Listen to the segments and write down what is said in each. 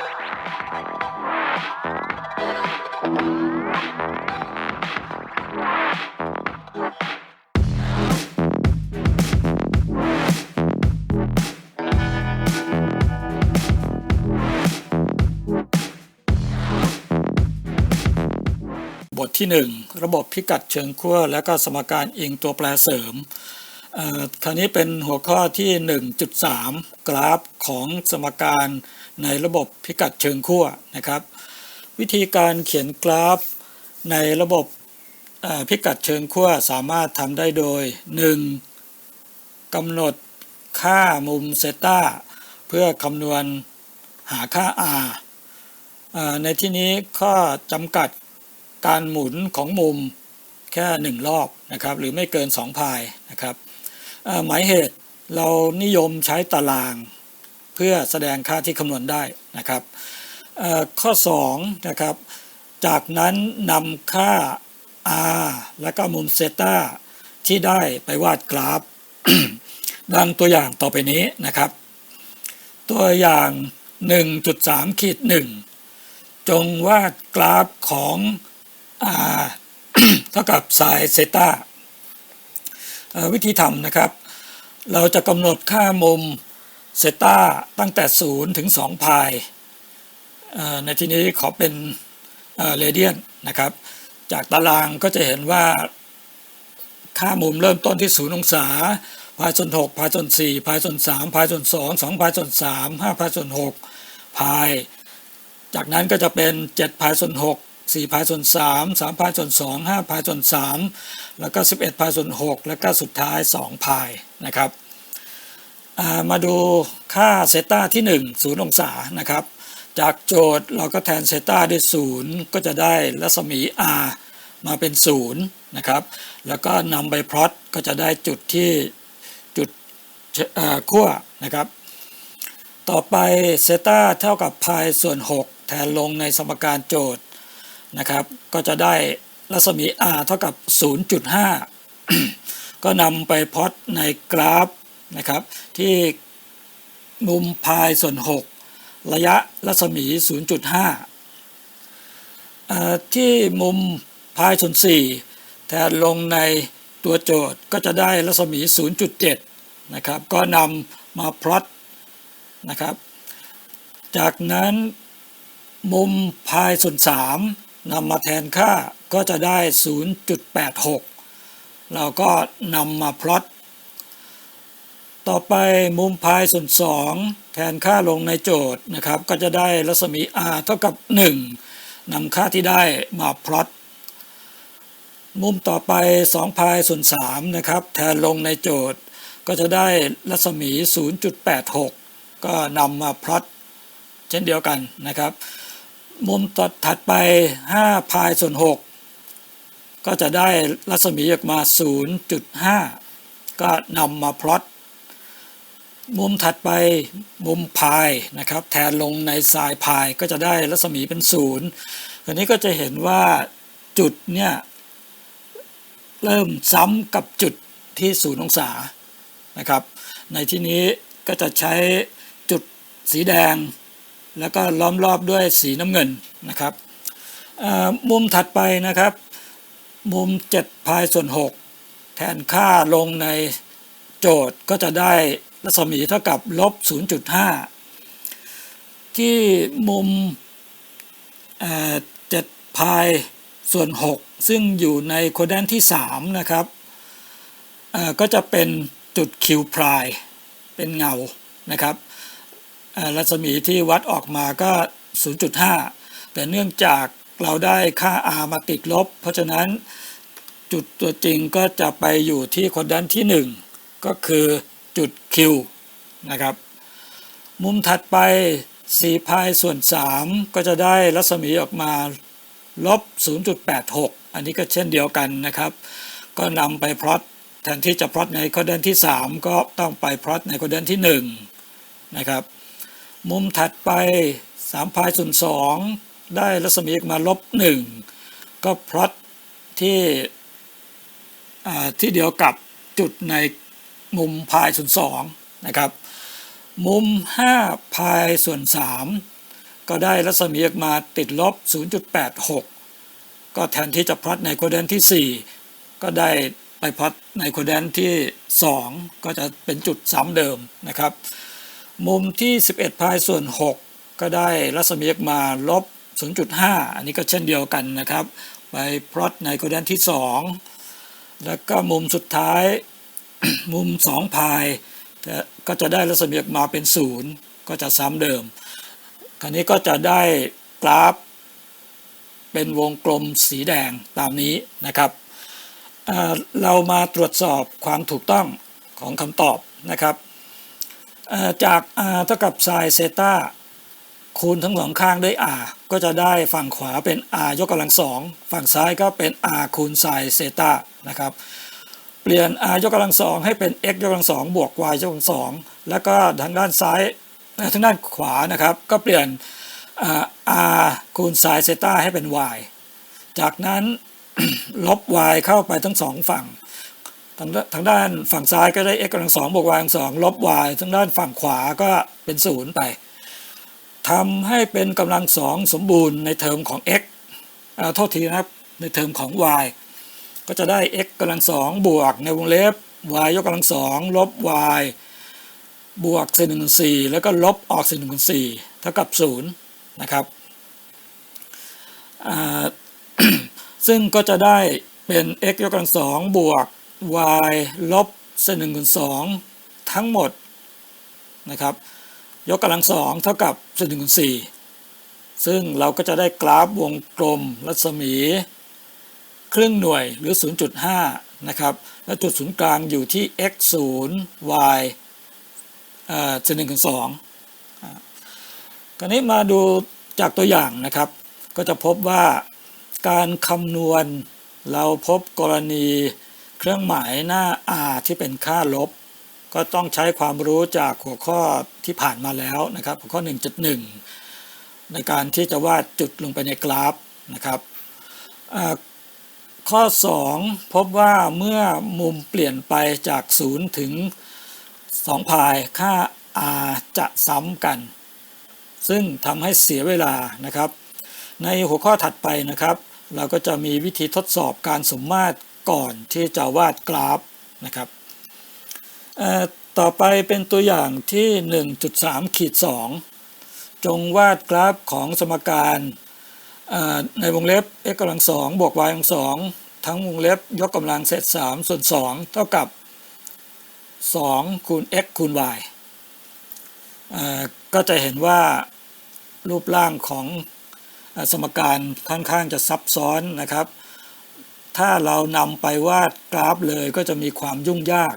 บทที่ 1 ระบบพิกัดเชิงขั้วและก็สมการอิงตัวแปรเสริม คราวนี้เป็นหัวข้อที่ 1.3 กราฟของสมการในระบบพิกัดเชิงขั้วนะครับ วิธีการเขียนกราฟในระบบพิกัดเชิงขั้วสามารถทำได้โดย 1. กำหนดค่ามุมเซต้าเพื่อคำนวณหาค่า r าในที่นี้ข้อจำกัดการหมุนของมุมแค่หนึ่งรอบนะครับ หรือไม่เกิน 2 พายนะครับ หมายเหตุเรานิยมใช้ตาราง เพื่อแสดงค่าที่คำนวณได้นะครับเอ่อข้อ2นะครับจากนั้นนำค่า r และก็มุมเซต้าที่ได้ไปวาดกราฟ ดังตัวอย่างต่อไปนี้นะครับ ตัวอย่าง 1.3ขีด1จงวาดกราฟของ r เท่ากับไซน์เซต้า วิธีทำนะครับ เราจะกำหนดค่ามุมเซต้าตั้งแต่ 0 ถึง 2 พายในที่นี้ขอเป็นเรเดียนนะครับ จากตารางก็จะเห็นว่าค่ามุมเริ่มต้นที่ 0 องศาพายส่วน6พายส่วน4พายส่วน3พายส่วน2 2พายส่วน3 5พายส่วน6พาย จากนั้นก็จะเป็น 7พายส่วน6 4พายส่วน3 3พายส่วน2 5พายส่วน3แล้วก็ 11พายส่วน6แล้วก็สุดท้าย 2พายนะครับมาดูค่าเซต้าที่ 1 0 องศานะครับ จากโจทย์เราก็แทนเซต้าด้วย 0 ก็จะได้รัศมี r มาเป็น 0 นะครับ แล้วก็นำไปพลอตก็จะได้จุดที่จุดขั้วนะครับ ต่อไปเซต้าเท่ากับพายส่วน 6 แทนลงในสมการโจทย์ นะครับ ก็จะได้รัศมี r เท่ากับ 0.5 ก็นำไปพลอตในกราฟนะครับ ที่มุมพายส่วน 6 ระยะรัศมี 0.5อ่อที่มุมพายส่วน 4 แทนลงในตัวโจทย์ก็จะได้รัศมี 0.7 นะครับ ก็นำมาพลอตนะครับ จากนั้นมุมพายส่วน 3 นำมาแทนค่าก็จะได้ 0.86 เราก็นำมาพลอต ต่อไปมุมพายส่วน 2 แทนค่าลงในโจทย์นะครับ ก็จะได้รัศมี r เท่ากับ 1นำค่าที่ได้มาพลอต มุมต่อไป2พายส่วน3นะครับแทนลงในโจทย์ ก็จะได้รัศมี 0.86 ก็นำมาพลอตเช่นเดียวกันนะครับ มุมตัดถัดไป 5 พายส่วน 6 ก็จะได้รัศมีออกมา 0.5 ก็นำมาพลอตมุมถัดไปมุมพายนะครับ แทนลงในทรายพายก็จะได้รัศมีเป็นศูนย์ทีนี้ก็จะเห็นว่าจุดเนี่ยเริ่มซ้ำกับจุดที่ศูนย์องศานะครับ ในที่นี้ก็จะใช้จุดสีแดง แล้วก็ล้อมรอบด้วยสีน้ำเงินนะครับมุมถัดไปนะครับ มุม 7 พายส่วน 6 แทนค่าลงในโจทย์ก็จะได้รัศมีเท่ากับลบ 0.5 ที่มุมเอ่อ7พายส่วน 6 ซึ่งอยู่ในโคแดนที่ 3 นะครับก็จะเป็นจุดคิวพายเป็นเงานะครับ รัศมีที่วัดออกมาก็ 0.5 แต่เนื่องจากเราได้ค่า r มาติดลบ เพราะฉะนั้นจุดตัวจริงก็จะไปอยู่ที่โคแดนที่ 1 ก็คือจุด Q นะครับ มุมถัดไป4พายส่วน 3 ก็จะได้รัศมีออกมาลบ 0.86 อันนี้ก็เช่นเดียวกันนะครับ ก็นำไปพลอตแทนที่จะพลอตในโคแดนที่ 3 ก็ต้องไปพลอตในโคแดนที่ 1 นะครับ มุมถัดไป3พายส่วน2ได้รัศมีออกมาลบ 1 ก็พลอตที่ที่เดียวกับจุดในมุมพายส่วน2นะครับ มุม 5 พายส่วน 3 ก็ได้รัศมีออกมาติดลบ 0.86 ก็แทนที่จะพลัดในโคแดนที่ 4 ก็ได้ไปพลัดในโคแดนที่ 2 ก็จะเป็นจุดซ้ำเดิมนะครับ มุมที่ 11 พายส่วน 6 ก็ได้รัศมีออกมาลบ 0.5 อันนี้ก็เช่นเดียวกันนะครับ ไปพลัดในโคแดนที่ 2 แล้วก็มุมสุดท้าย มุม 2 พายก็จะได้รัศมีออกมาเป็น 0 ก็จะซ้ำเดิม คราวนี้ก็จะได้กราฟ เป็นวงกลมสีแดงตามนี้นะครับเเรามาตรวจสอบความถูกต้องของคำตอบนะครับ จาก r เท่ากับ sin เซตาคูณทั้งสองข้างด้วย r ก็จะได้ฝั่งขวาเป็น r ยกกำลังสองฝั่งซ้ายก็เป็น r คูณ sin เซตานะครับเปลี่ยน r ยกกำลังสองให้เป็น x ยกกำลังสองบวก y ยกกำลังสองแล้วก็ทางด้านซ้ายทางด้านขวานะครับ ก็เปลี่ยน r คูณ sin เซตาให้เป็น y จากนั้นลบ y เข้าไปทั้งสองฝั่ง ทางทางด้านฝั่งซ้ายก็ได้ x กำลังสองบวก y กำลังสองลบ y ทางด้านฝั่งขวาก็เป็นศูนย์ไปทำให้เป็นกำลังสองสมบูรณ์ในเทอมของ x โทษทีนะครับในเทอมของ y ก็จะได้ x กำลังสองบวกในวงเล็บ y ยกกำลังสองลบ y บวกเศษหนึ่งสี่แล้วก็ลบออกเศษหนึ่งสี่เท่ากับศูนย์นะครับซึ่งก็จะได้เป็น x ยกกำลังสองบวก y ลบเศษหนึ่งสองทั้งหมดนะครับ ยกกำลังสองเท่ากับเศษหนึ่งสี่ซึ่งเราก็จะได้กราฟวงกลมรัศมี ครึ่งหน่วยหรือ 0.5 นะครับ และจุดศูนย์กลางอยู่ที่ x 0 y เศษหนึ่งสองคราวนี้มาดูจากตัวอย่างนะครับ ก็จะพบว่าการคำนวณเราพบกรณี เครื่องหมายหน้า r ที่เป็นค่าลบ ก็ต้องใช้ความรู้จากหัวข้อที่ผ่านมาแล้วนะครับ หัวข้อ 1.1 ในการที่จะวาดจุดลงไปในกราฟนะครับข้อ 2 พบว่าเมื่อมุมเปลี่ยนไปจาก 0 ถึง 2 พายค่า r จะซ้ำกัน ซึ่งทำให้เสียเวลานะครับ ในหัวข้อถัดไปนะครับ เราก็จะมีวิธีทดสอบการสมมาตร ก่อนที่จะวาดกราฟนะครับต่อไปเป็นตัวอย่างที่ 1.3ขีด2จงวาดกราฟของสมการในวงเล็บ x กำลังสองบวก y กำลังสองทั้งวงเล็บยกกำลังเศษ3ส่วน 2 เท่ากับ 2 คูณ x คูณ y ก็จะเห็นว่ารูปร่างของสมการค่อนข้างจะซับซ้อนนะครับ ถ้าเรานำไปวาดกราฟเลยก็จะมีความยุ่งยาก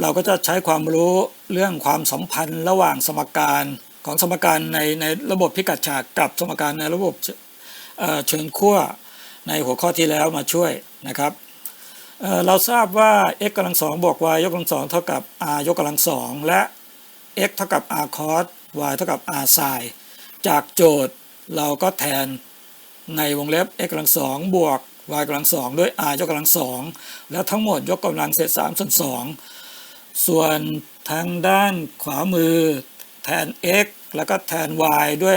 เราก็จะใช้ความรู้เรื่องความสัมพันธ์ระหว่างสมการของสมการในในระบบพิกัดฉากกับสมการในระบบเชิงขั้วในหัวข้อที่แล้วมาช่วยนะครับเเราทราบว่า x กำลังสองบวก y ยกกำลังสองเท่ากับ r ยกกำลังสองและ x เท่ากับ r cos y เท่ากับ r sin จากโจทย์เราก็แทนในวงเล็บ x กำลังสองบวก y กำลังสองด้วย r ยกกำลังสองแล้วทั้งหมดยกกำลังเศษสามส่วนสองส่วนทางด้านขวามือแทน x แล้วก็แทน y ด้วย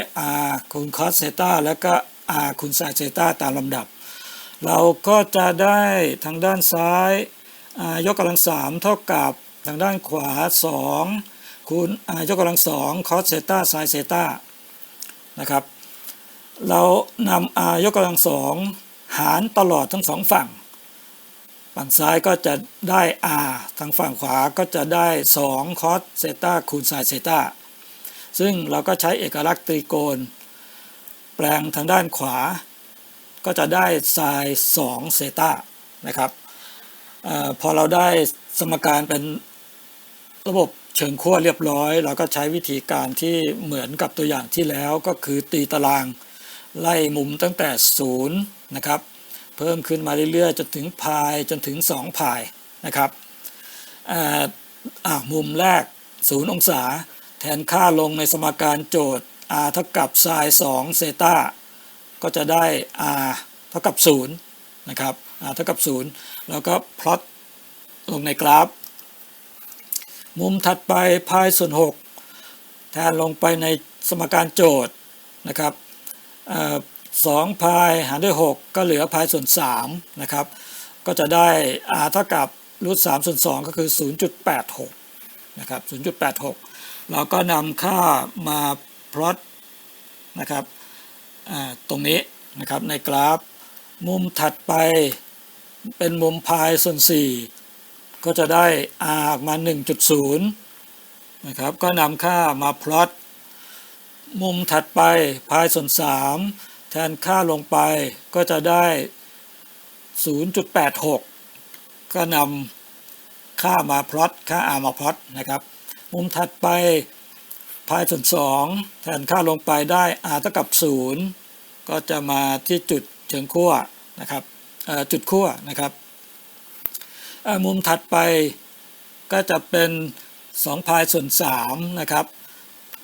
r คูณ cos เซตาแล้วก็ r คูณ sin เซตาตามลำดับ เราก็จะได้ทางด้านซ้าย r ยกกำลังสามเท่ากับทางด้านขวา 2 คูณ r ยกกำลังสอง cos เซตา sin เซตานะครับ เรานำ r ยกกำลังสอง หารตลอดทั้งสองฝั่ง ฝั่งซ้ายก็จะได้ r ทางฝั่งขวาก็จะได้ 2 cos เซตาคูณ sin เซตาซึ่งเราก็ใช้เอกลักษณ์ตรีโกณ แปลงทางด้านขวา ก็จะได้ไซน์2เซตานะครับอพอเราได้สมการเป็นระบบเชิงขั้วเรียบร้อย เราก็ใช้วิธีการที่เหมือนกับตัวอย่างที่แล้วก็คือตีตาราง ไล่มุมตั้งแต่ 0 นะครับ เพิ่มขึ้นมาเรื่อยๆ จนถึงพายจนถึง 2 พายนะครับมุมแรก 0 องศา แทนค่าลงในสมการโจทย์ r เท่ากับ sin 2เซตาก็จะได้ r เท่ากับ 0 นะครับ r เท่ากับ 0 แล้วก็พลอตลงในกราฟ มุมถัดไปพายส่วน 6 แททนลงไปในสมการโจทย์นะครับ เอ่อสองพายหารด้วย 6 ก็เหลือพายส่วน3นะครับ ก็จะได้ r เท่ากับรูท3ส่วน2ก็คือ 0.86 นะครับ 0.86 เราก็นำค่ามาพลอตนะครับตรงนี้นะครับในกราฟ มุมถัดไปเป็นมุมพายส่วน 4 ก็จะได้ r ออกมา 1.0 นะครับ ก็นำค่ามาพลอตมุมถัดไปพายส่วน 3 ทนค่าลงไปก็จะได้ 0.86 ก็นำค่ามาพลอตค่า r มาพลอตนะครับ มุมถัดไปพายส่วน2แทนค่าลงไปได้ r เท่ากับ 0 ก็จะมาที่จุดเชิงขั้วนะครับจุดขั้วนะครับ มุมถัดไปก็จะเป็น2พายส่วน3นะครับ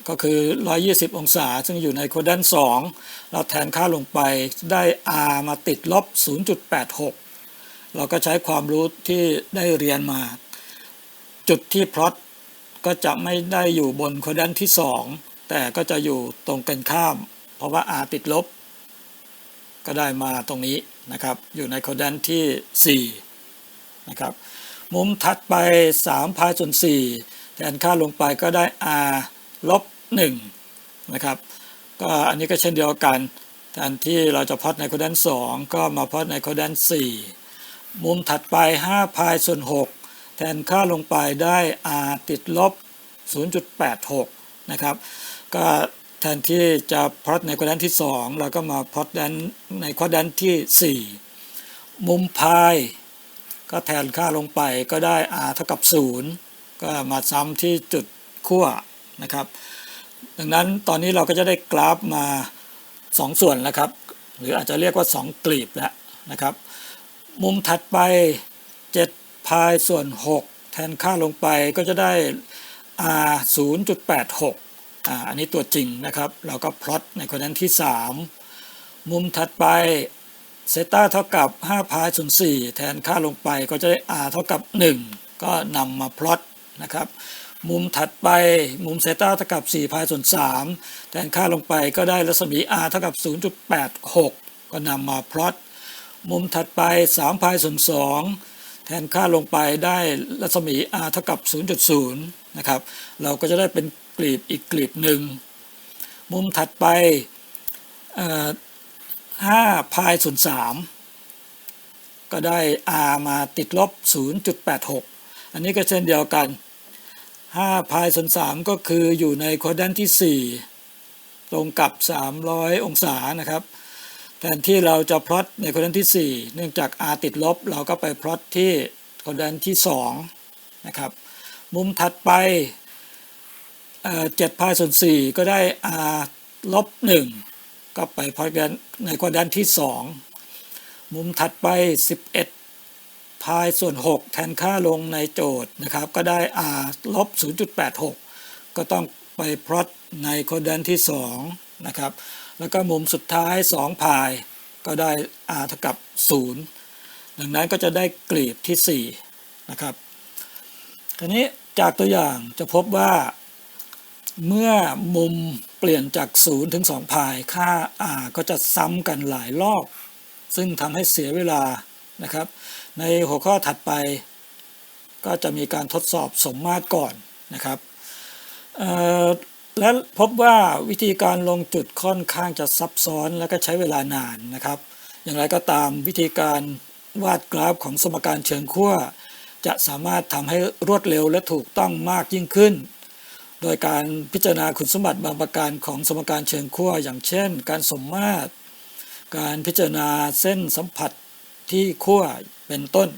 ก็คือ 120 องศา ซึ่งอยู่ในโคด้าน2 เราแทนค่าลงไปได้ r มาติดลบ 0.86 เราก็ใช้ความรู้ที่ได้เรียนมา จุดที่พลอตก็จะไม่ได้อยู่บนโคด้านที่ 2 แต่ก็จะอยู่ตรงกันข้าม เพราะว่า r ติดลบ ก็ได้มาตรงนี้นะครับ อยู่ในโคด้านที่ 4 นะครับ มุมถัดไป3พายส่วน4แทนค่าลงไปก็ได้ r ลบ 1นะครับก็อันนี้ก็เช่นเดียวกันแทนที่เราจะพอตในโคด้าน2ก็มาพอตในโคด้าน4 มุมถัดไป5พายส่วน6แทนค่าลงไปได้ r ติดลบ 0.86 นะครับก็แทนที่จะพอตในโคด้านที่ 2 เราก็มาพอตด้านในโคด้านที่ 4 มุมพายก็แทนค่าลงไปก็ได้ r เท่ากับ 0 ก็มาซ้ำที่จุดขั้วนะครับ ดังนั้นตอนนี้เราก็จะได้กราฟมา 2 ส่วนแล้วครับ หรืออาจจะเรียกว่า 2 กลีบแล้วนะครับ มุมถัดไป 7 พายส่วน 6 แทนค่าลงไปก็จะได้ r 0.86อ่าอันนี้ตัวจริงนะครับ เราก็พลอตในคนนั้นที่ 3 มุมถัดไปเซต้าเท่ากับ5พายส่วน4แทนค่าลงไปก็จะได้ r เท่ากับ 1 ก็นำมาพลอต นะครับ มุมถัดไปมุมเซต้าเท่ากับ 4 พายส่วน 3 แทนค่าลงไปก็ได้รัศมี r เท่ากับ 0.86 ก็นำมาพลอตมุมถัดไป 3 พายส่วน 2 แทนค่าลงไปได้รัศมี r เท่ากับ 0.0 นะครับ เราก็จะได้เป็นกลีบอีกกลีบหนึ่ง มุมถัดไป5พายส่วน3ก็ได้ r มาติดลบ 0.86 อันนี้ก็เช่นเดียวกัน5พายส่วน3ก็คืออยู่ในโคด้านที่ 4 ตรงกับ 300 องศานะครับแทนที่เราจะพลอตในโคด้านที่ 4 เนื่องจาก r ติดลบ เราก็ไปพลอตที่โคด้านที่2นะครับมุมถัดไปเอ่อ7พายส่วน 4 ก็ได้ r ลบ 1 ก็ไปพลอตกันในโคด้านที่ 2 มุมถัดไป 11 พายส่วน 6 แทนค่าลงในโจทย์นะครับ ก็ได้ r ลบ 0.86 ก็ต้องไปพลอตในโคด้นที่ 2 นะครับ แล้วก็มุมสุดท้าย 2 พายก็ได้ r เท่ากับ 0 ดังนั้นก็จะได้กลีบที่ 4 นะครับทีนี้จากตัวอย่างจะพบว่า เมื่อมุมเปลี่ยนจาก 0 ถึง 2 พาย ค่า r ก็จะซ้ำกันหลายรอบ ซึ่งทำให้เสียเวลานะครับ ในหัวข้อถัดไป ก็จะมีการทดสอบสมมาตรก่อนนะครับและพบว่าวิธีการลงจุดค่อนข้างจะซับซ้อนและก็ใช้เวลานานนะครับ อย่างไรก็ตามวิธีการวาดกราฟของสมการเชิงขั้วจะสามารถทำให้รวดเร็วและถูกต้องมากยิ่งขึ้น โดยการพิจารณาคุณสมบัติบางประการของสมการเชิงขั้วอย่างเช่น การสมมาตร การพิจารณาเส้นสัมผัส ที่ขั้วเป็นต้น